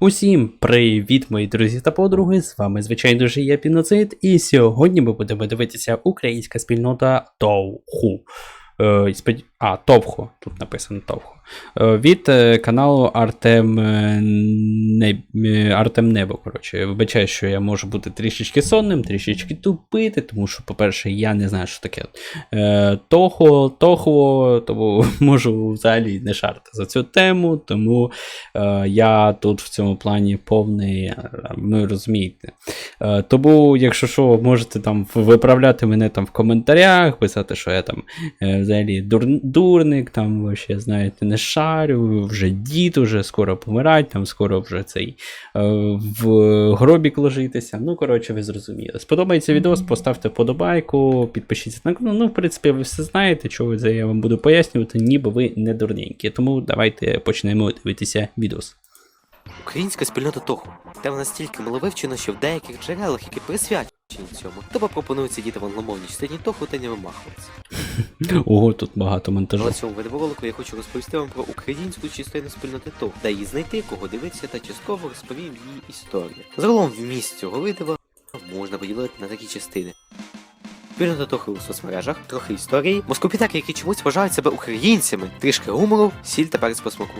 Усім привіт, мої друзі та подруги! З вами, звичайно ж, я Піноцид, і сьогодні ми будемо дивитися українська спільнота Товху. Е, А, Товхо, тут написано Товхо. Е, від е, каналу Артем, Не... Артем Небо. Коротше, вибачаю, що я можу бути трішечки сонним, трішечки тупити, тому що, по-перше, я не знаю, що таке Тохо, Тохо, тому можу взагалі не шарити за цю тему, тому я тут в цьому плані повний, ну розумієте. Е, тому, якщо що, можете там виправляти мене там в коментарях, писати, що я там е, взагалі дур, дурник, там вообще, знаєте, не шарю, вже дід, уже скоро помирать, там скоро вже цей е, в гробік ложитися. Ну, коротше, ви зрозуміли. Сподобається відео, поставте вподобайку, підпишіться на канал. Ну, в принципі, ви все знаєте, чого я вам буду пояснювати, ніби ви не дурненькі. Тому давайте почнемо дивитися відос. Українська спільнота Тоху. Тема настільки маловивчена, що в деяких джерелах, які присвячені цьому, тобі пропонують сидіти в англомовній частині Тоху та не вимахуватися. Ого, тут багато монтажу. На цьому відеоролику я хочу розповісти вам про українську частину спільноти Тоху, де її знайти, кого дивитися та частково розповім її історію. Загалом вміст цього видива можна поділити на такі частини. Спільнота Тоху у соцмережах, трохи історії, москопітаки, які чомусь вважають себе українцями, трішки гумору, сіль та перець по смаку.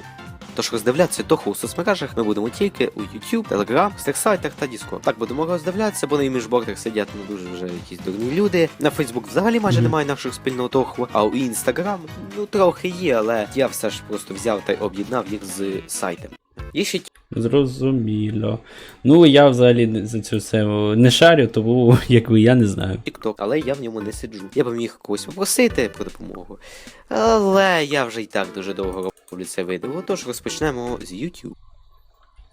Тож роздивлятися Тоху у соцмережах ми будемо тільки у YouTube, Telegram, сайтах та Discord. Так будемо роздивлятися, бо на іміжбордах сидять не дуже вже якісь дурні люди. На Facebook взагалі майже немає наших спільного Тоху, а у Instagram ну трохи є, але я все ж просто взяв та й об'єднав їх з сайтом. Є Зрозуміло. Ну, я взагалі за цю все не шарю, тому якби я не знаю. Тікток, але я в ньому не сиджу. Я б міг когось попросити про допомогу. Але я вже і так дуже довго роблю це відео, тож розпочнемо з YouTube.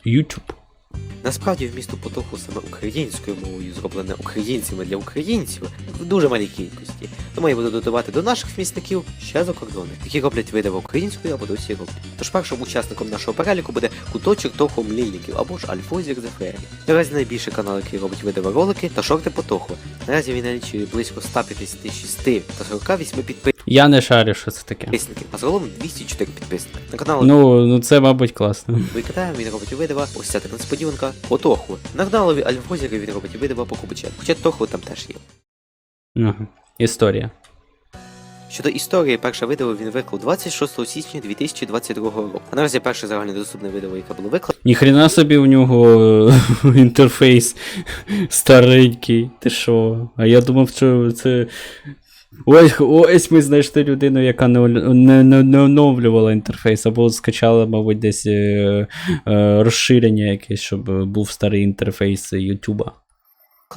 YouTube. Насправді вмісту потоку саме українською мовою зроблене українцями для українців в дуже малій кількості. Тому я буду додавати до наших вмісників ще за кордони, які роблять відео українською або досі роблять. Тож першим учасником нашого переліку буде куточок Тоху Млільників або ж Альфозір Зефері. Наразі найбільший канал, який робить відеоролики та шорти по Тоху. Наразі він налічує близько 156 та 48 Я не шарю, що це таке. підписників, а загалом 204 підписника. На канал Ну, ну це, мабуть, класно. Викидаємо, він робить відео, ось ця така несподіванка, по Тоху. На Альфозері він робить відео по Кубичек, хоча Тоху там теж є. Ага. Історія. Щодо історії, перше відео він виклав 26 січня 2022 року. А наразі перше загальнодоступне відео, яке було викладено, Ніхрена собі у нього е, інтерфейс старенький. Ти що? А я думав, що це. Ось, ось ми знайшли людину, яка не, не, не, оновлювала інтерфейс, або скачала, мабуть, десь е, е, розширення якесь, щоб був старий інтерфейс Ютуба.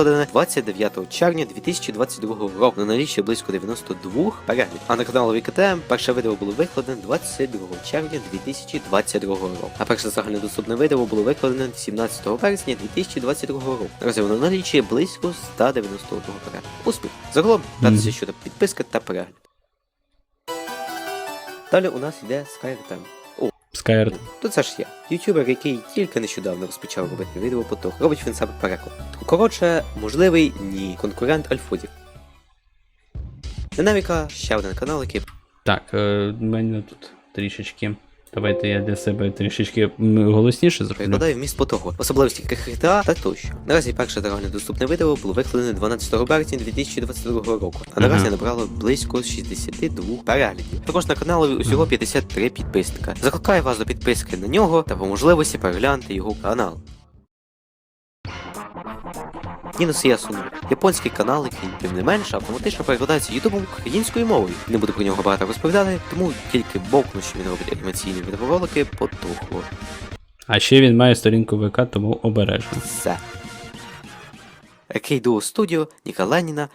29 червня 2022 року на наліччя близько 92 переглядів. А на каналові КТМ перше відео було викладене 22 червня 2022 року. А перше загальнодоступне відео було викладене 17 вересня 2022 року. Наразі воно налічує близько 191 перегляду. Успіх! Загалом радуйся щодо підписки та перегляд. Далі у нас йде SkyRTM. Skyrd. То це ж я, ютубер, який тільки нещодавно розпочав робити відео поток. Робить він саме переклад. Коротше, можливий ні. Конкурент Альфудів. Динаміка ще один канал, який Так, у мене тут трішечки. Давайте я для себе трішечки голосніше зроблю. перекладає вміст потоку, особливості КХТА та тощо. Наразі перше загальне доступне відео було викладене 12 березня 2022 року, а наразі Ага. набрало близько 62 переглядів. Також на каналі усього 53 підписника. Закликаю вас до підписки на нього та по можливості переглянути його канал. Нінус Ясуну. Японський канал, який тим не менше автоматично перекладається ютубом українською мовою. Не буду про нього багато розповідати, тому тільки бовкну, що він робить анімаційні відеоролики потухло. А ще він має сторінку ВК, тому обережно. Все. Кейдуо Studio, Ніка Леніна,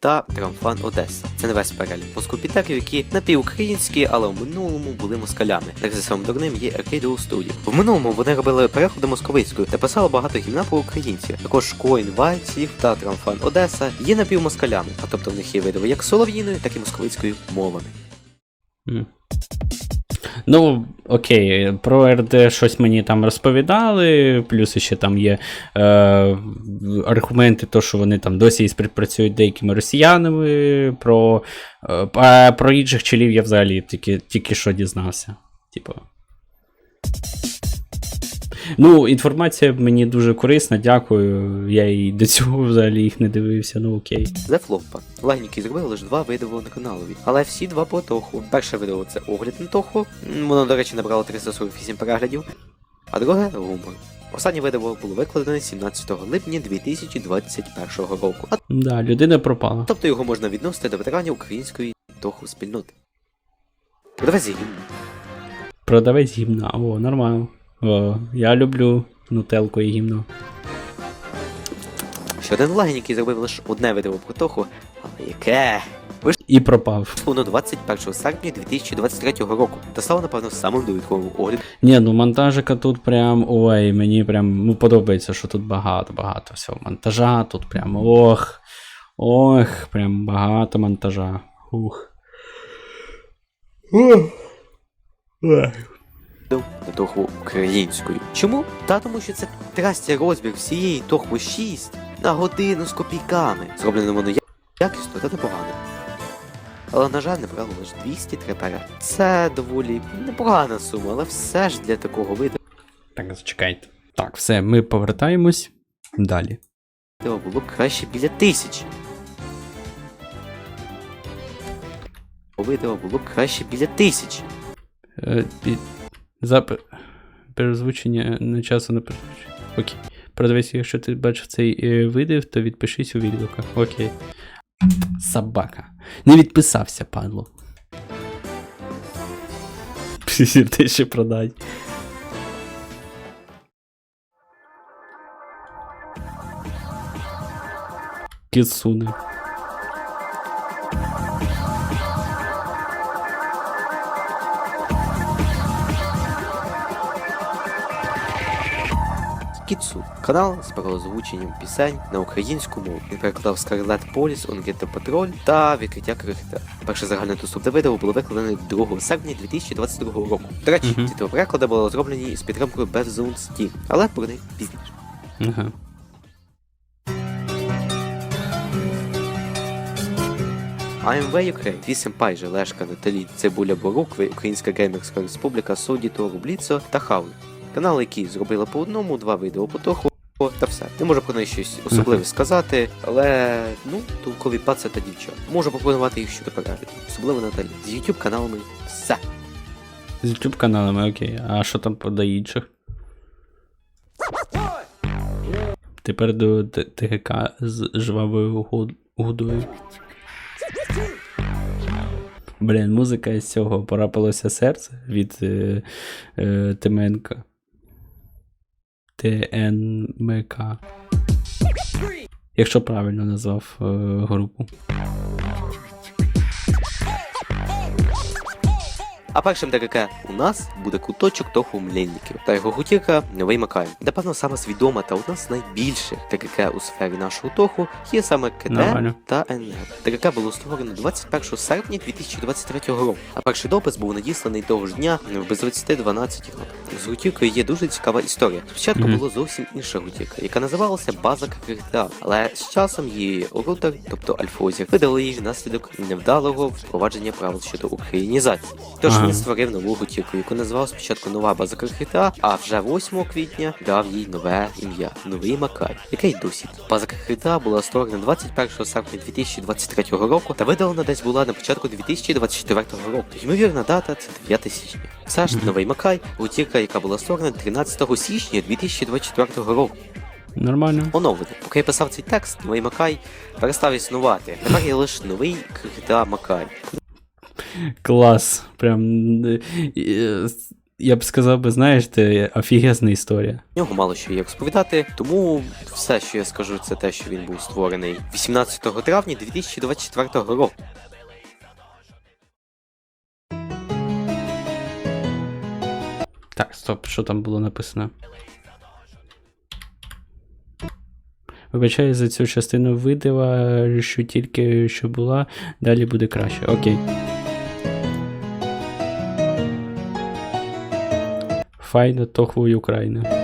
та Трамфан Одеса. Це не весь перелік москопітеків, які напівукраїнські, але в минулому були москалями. Так за самим дурним є Arcade Studio. В минулому вони робили переклади московицькою та писали багато гімна по українців. Також Коін Вальців та Трамфан Одеса є напівмоскалями, а тобто в них є видови як солов'їною, так і московицькою мовами. М. Ну, окей, про РД щось мені там розповідали, плюс ще там є е, аргументи, то, що вони там досі співпрацюють деякими росіянами. Про, е, про інших чолів я взагалі тільки, тільки що дізнався. Типу. Ну, інформація мені дуже корисна, дякую. Я і до цього взагалі їх не дивився, ну окей. The Floppa. Лагніки зробили лише два види на каналові, але всі два по Тоху. Перше відео це огляд на Тоху, воно, до речі, набрало 348 переглядів, а друге гумор. Останнє відео було викладене 17 липня 2021 року. А Да, людина пропала. тобто його можна відносити до ветеранів української Тоху спільноти. Давайте гімн. Продавець гімна. О, нормально. О, я люблю нутелку і гімно. Ще один лагін, який зробив лише одне відео про Тоху, але яке? І пропав. Воно 21 серпня 2023 року та стало, напевно, самим довідковим оглядом Ні, ну монтажика тут прям. Ой, мені прям ну, подобається, що тут багато, багато всього монтажа. Тут прям ох. Ох, прям багато монтажа. Ух. До Тохву українською. Чому? Та тому що це трастя розбір всієї Тохву 6 на годину з копійками. Зроблено воно якісно та непогано. Але, на жаль, набрало лише 203 перегляди. Це доволі непогана сума, але все ж для такого виду Так, зачекайте. Так, все, ми повертаємось далі. було б краще біля тисячі. Відео було б краще біля тисячі. Е, під... За перезвучення на часу не перезвучення. Окей. Продавець, якщо ти бачив цей е, видив, то відпишись у відгуках. Окей. Собака. Не відписався, падло. Ти ще продай. Кіцуне. Кіцу канал з переозвученням пісень на українську мову. Він перекладав Scarlet Police, Онгетто Патроль та відкриття крихта. Перше загальне доступне відео було викладене 2 серпня 2022 року. До речі, ці два переклади були зроблені з підтримкою Bezone Steam, але про них пізніше. Ага. AMV Ukraine, Твій Сенпай, Желешка, Наталі, Цибуля Борукви, Українська геймерська республіка, Соді, Тору, Бліцо та Хаун. Канали, які зробили по одному, два відео по троху, та все. Не можу про неї щось особливе сказати, але ну, толкові паца та дівчат. Можу пропонувати їх щодо перегляду, особливо Наталі. З YouTube каналами все. З YouTube каналами, окей. А що там до інших? Тепер до ТГК з жвавою гуд- гудою. Блін, музика з цього порапилося серце від е, е, Тименка. ТНМК. Якщо правильно назвав е, групу. А першим ДКК у нас буде куточок Тоху Млинників та його гутірка Новий Макай. Напевно, саме свідома та одна з найбільших ТКК у сфері нашого Тоху є саме Нормально. та НГ. ТКК було створено 21 серпня 2023 року, а перший допис був надісланий того ж дня в без 2012 З гутіркою є дуже цікава історія. Спочатку Мгм. було зовсім інша гутірка, яка називалася База ККТА, але з часом її рутер, тобто Альфозір, видали її внаслідок невдалого впровадження правил щодо українізації. Тож. Він створив нову гутірку, яку назвав спочатку нова база КХТА, а вже 8 квітня дав їй нове ім'я Новий Макай, яке й досі. База КХТА була створена 21 серпня 2023 року та видалена десь була на початку 2024 року. Ймовірна дата це 9 січня. Все ж Новий Макай, гутірка, яка була створена 13 січня 2024 року. Нормально. Оновлено. Поки я писав цей текст, новий Макай перестав існувати. Тепер є лише новий КХТА Макай. Клас. Прям. е, Я б сказав би, знаєш, це офігезна історія. В нього мало що є розповідати, тому все, що я скажу, це те, що він був створений 18 травня 2024 року. Так, стоп, що там було написано? Вибачаю за цю частину видива, що тільки що була, далі буде краще. Окей. Файна тохвою Україна.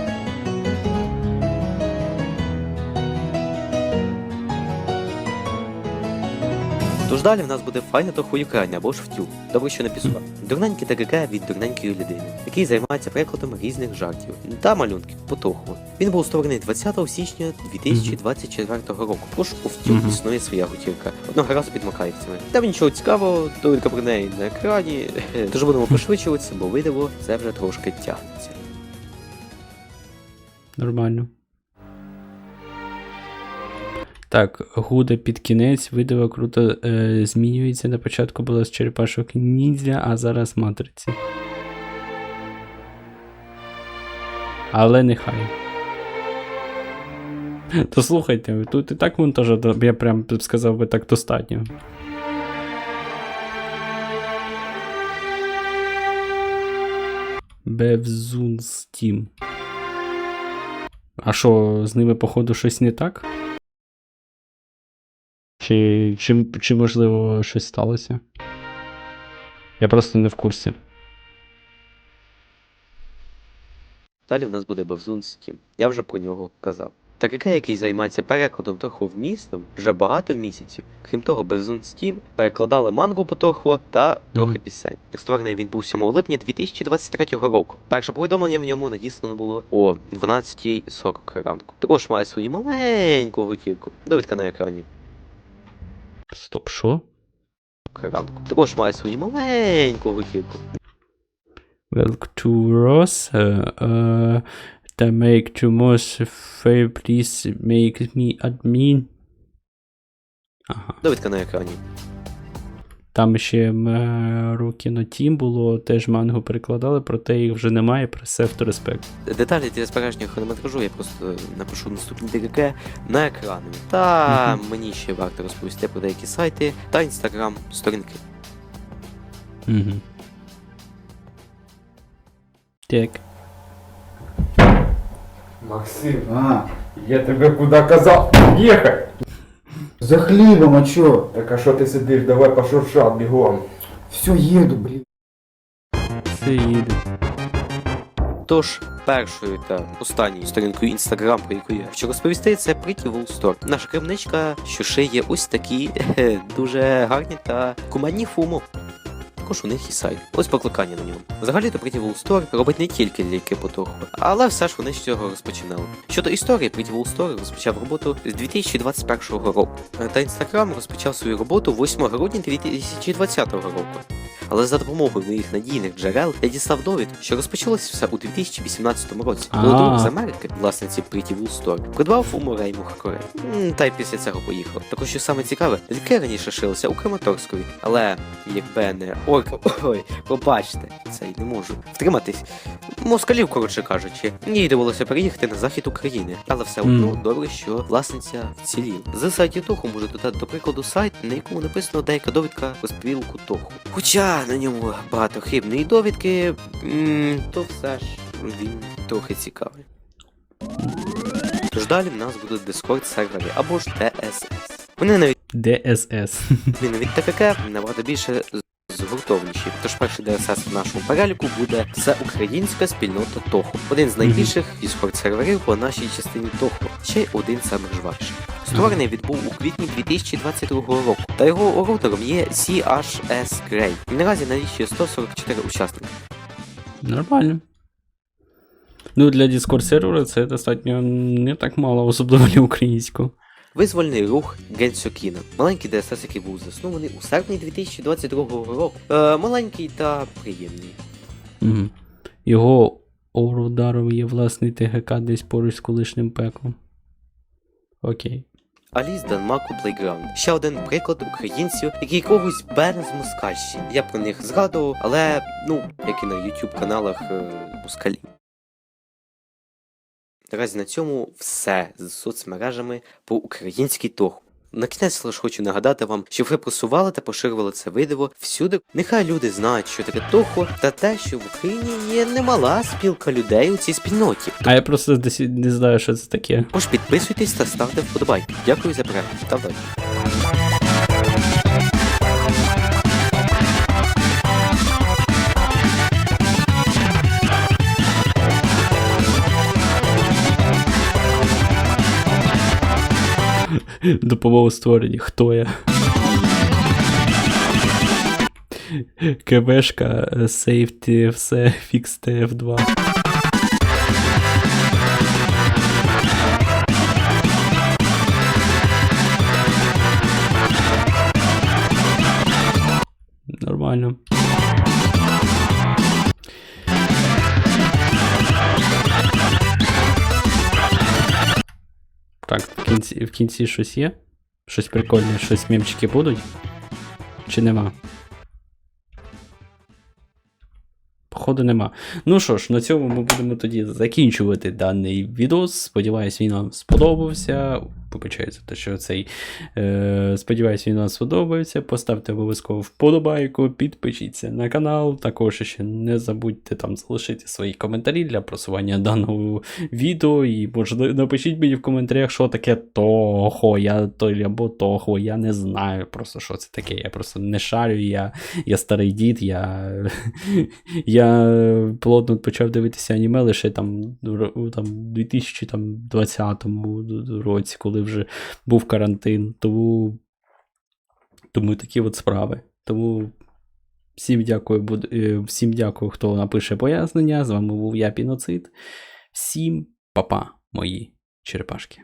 Тож далі в нас буде файна то хуюкання або ж втюк. Добре, що не пісок. Дурненький ТГК від дурненької людини, який займається перекладом різних жартів та малюнків потоху. Він був створений 20 січня 2024 року. Тож у втюк існує своя готівка. Одного разу під макаївцями. Там нічого цікавого, довідка про неї на екрані. Тож будемо пришвидшуватися, бо видиво це вже трошки тягнеться. Нормально. Так, Гуда під кінець, видиво круто е, змінюється. На початку було з черепашок ніндзя, а зараз матриці. Але нехай. То слухайте, тут і так монтажа, я прям б сказав би так достатньо. Бевзун Steam. А що, з ними, походу, щось не так? Чи, чи, чи можливо щось сталося? Я просто не в курсі. Далі в нас буде Бавзун Steam. Я вже про нього казав. ТКК, який займається перекладом торховмістом вже багато місяців. Крім того, Бавзун Steam перекладали мангу по торху та трохи пісень. Створений він був 7 липня 2023 року. Перше повідомлення в ньому надіслано було о 12.40 ранку. Також має свою маленьку готівку. Довідка на екрані. Стоп, що? ранку. Також має свою маленьку готівку. Welcome to Ross. Uh, uh, to make to most fair, please make me admin. Ага. Довідка на екрані. Там ще Рукіно Тім було, теж мангу перекладали, проте їх вже немає, пресев to respect. Деталі для збереження хронометражу я просто напишу наступні ДКК на екрані. Та мені ще варто розповісти про деякі сайти та інстаграм сторінки. Угу. Так. Максим, А, я тебе куди казав? Їхай! за хлебом, а чё? Так а що ти сидиш? Давай пошуршав бігом. Все, еду, блин. Все їде. Тож, першою та останньою сторінкою інстаграм, про яку я хочу розповісти, це Pretty Wool Store. Наша крамничка, що шиє ось такі дуже гарні та кумедні фумо. Також у них і сайт. Ось покликання на ньому. Взагалі-то Pretty Wool робить не тільки ліки по торгу, але все ж вони з цього розпочинали. Щодо історії, Pretty Wool розпочав роботу з 2021 року. Та інстаграм розпочав свою роботу 8 грудня 2020 року. Але за допомогою моїх надійних джерел я дістав довід, що розпочалося все у 2018 році, коли друг з Америки, власниці Pretty Wool Store, придбав фуму Рейму Хакорей. Та й після цього поїхав. Також що саме цікаве, ліки раніше шилися у Краматорськові, але якби не орк, ой, пробачте, це й не можу втриматись. Москалів, коротше кажучи, їй довелося переїхати на захід України, але все одно добре, що власниця вціліла. З сайтів Тоху можу додати до прикладу сайт, на якому написано деяка довідка про співілку Тоху. Хоча на ньому багато хибної довідки, то все ж він трохи цікавий. Тож далі в нас будуть Discord сервери або ж DSS. Вони навіть ДСС. він від ТКК набагато більше згуртовніші. Тож перший DSS в нашому переліку буде це українська спільнота Тоху. Один з найбільших discord серверів по нашій частині Тоху, ще один самих жвавіших. Створений відбув у квітні 2022 року, та його орудером є CHS Grey. І наразі налічує 144 учасники. Нормально. Ну, для Discord сервера це достатньо не так мало, особливо для українського. Визвольний рух Генсокіна. Маленький ДСС, який був заснований у серпні 2022 року. Е, маленький та приємний. Угу. Його ударом є власний ТГК десь поруч з колишнім пеклом. Окей. Аліс Данмаку Плейграунд. Ще один приклад українців, які когось бере з Москальщини. Я про них згадував, але ну, як і на YouTube каналах е, москалі. Наразі на цьому все з соцмережами по українській тоху. На кінець лише хочу нагадати вам, щоб ви просували та поширювали це відео всюди. Нехай люди знають, що таке тохо, та те, що в Україні є немала спілка людей у цій спільноті. А я просто десь не знаю, що це таке. Тож підписуйтесь та ставте вподобайки. Дякую за перегляд. Та вдачі. Допомогу створенні. Хто я? КВшка, е, сейфті, все, фікс TF2. Нормально. Кінці, в кінці щось є? Щось прикольне, щось мемчики будуть? Чи нема? Походу нема. Ну що ж, на цьому ми будемо тоді закінчувати даний відос. Сподіваюсь, він вам сподобався. За те, що цей. Е, сподіваюсь, він вам сподобається. Поставте обов'язково вподобайку, підпишіться на канал. Також ще не забудьте там залишити свої коментарі для просування даного відео. І можливо, напишіть мені в коментарях, що таке того, я то або того. Я не знаю просто, що це таке. Я просто не шарю, я, я старий дід, я. Я плотно почав дивитися аніме лише там там, 2020 році, коли вже був карантин. Тому, тому такі от справи. Тому всім дякую, е, всім дякую, хто напише пояснення. З вами був я, Піноцид. Всім папа, мої черепашки.